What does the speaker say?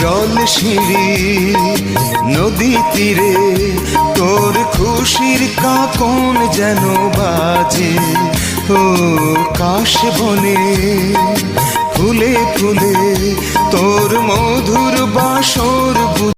জল শিরি নদী তীরে, তোর খুশির কাকন যেন বাজে। ও কাশ বনে, ফুলে ফুলে তোর মন